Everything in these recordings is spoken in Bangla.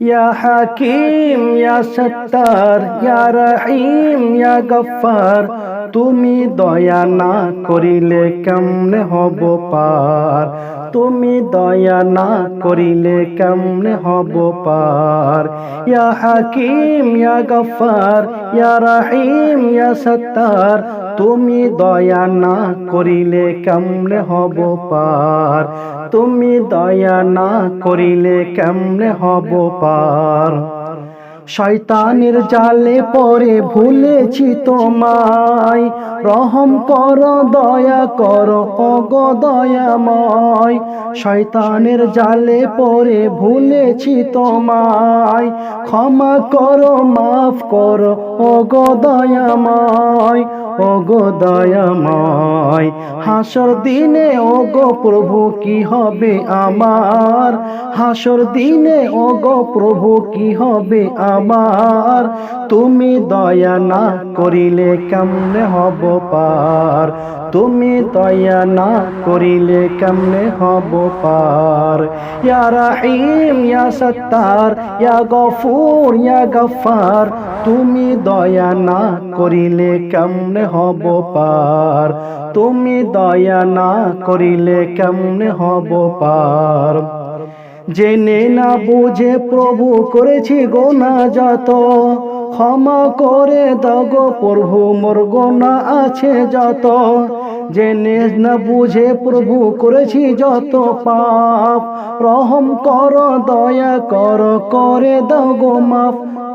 ইয়া হাকিম ইয়া সত্তার ইয়া রহিম ইয়া গফার তুমি দয়া না করিলে কেমনে হব পার? তুমি দয়া না করিলে কেমনে হব পার? ইয়া হাকিম, ইয়া গফার, ইয়া রহিম, ইয়া সত্তার, তুমি দয়া না করিলে কেমনে হব পার? তুমি দয়া না করিলে কেমনে হব পার? শয়তানের জালে পরে ভুলেছি তোমায়। রহম কর, দয়া কর অগ দয়াময়। শয়তানের জালে পরে ভুলেছি তোমায়। ক্ষমা করো, মাফ করো অগ দয়াময়, ওগো দয়াময়। হাসর দিনে, ওগো প্রভু, কি হবে আমার? হাসর দিনে, ওগো প্রভু, কি হবে আমার তুমি দয়া না করিলে কেমনে হব পার? তুমি দয়া না করিলে কেমনে হব পার? ইয়া রাহিম, ইয়া সত্তার, ইয়া গফুর, ইয়া গফার তুমি দয়া না করিলে কেমনে হব পার? তুমি দয়া না করিলে কেমনে হব পার? জেনে না বুঝে প্রভু করেছি গোনা যত। ক্ষমা করে দগ প্রভু মোর গোনা আছে যত। জেনে না বুঝে প্রভু করেছি যত পাপ। রহম কর, দয়া কর, করে দাও গো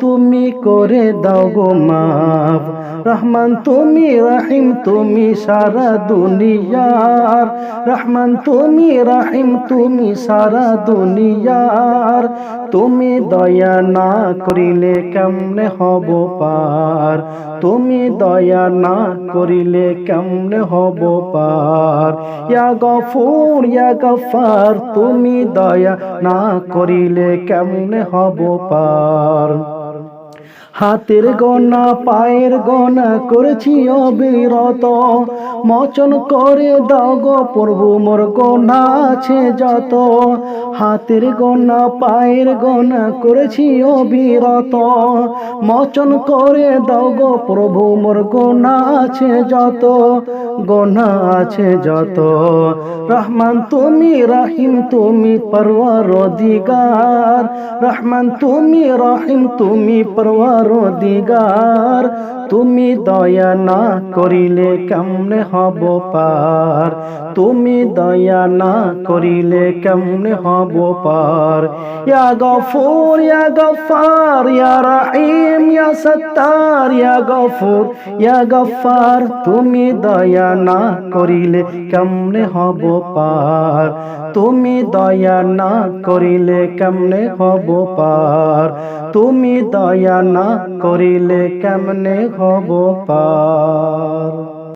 তুমি করে দাও গো মাফ। রহমান তুমি রাহিম, তুমি সারা দুনিয়ার। রহমান তুমি রাহিম, তুমি সারা দুনিয়ার। তুমি দয়া না করিলে কেমনে হব পার? তুমি দয়া না করিলে কেমনে হব পার? ইয়া গফুর, ইয়া গফার, তুমি দয়া না করিলে কেমনে হব পার? হাতের গোনা পায়ের গোনা করেছি অবিরত। মচন করে দাও গো প্রভু, মোর গোনা আছে যত। হাতের গোনা পায়ের গোনা করেছি অবিরত। মচন করে দাও গো প্রভু, মোর গোনা আছে যত। গনা আছে যত রহমান, তুমি রাহিম, তুমি পরওয়ার দিগার রহমান, তুমি রাহিম, তুমি পরওয়ার দিগার তুমি দয়া না করিলে কেমনে হব পার? তুমি দয়া না করিলে কেমনে হব পার? ইয়া গফুর, ইয়া গফার, ইয়া রহিম, ইয়া সত্তার, ইয়া গফুর, ইয়া গফার, তুমি দয়া না করিলে কেমনে হব পার? তুমি দয়া না করিলে কেমনে হব পার? তুমি দয়া না করিলে কেমনে হব পার?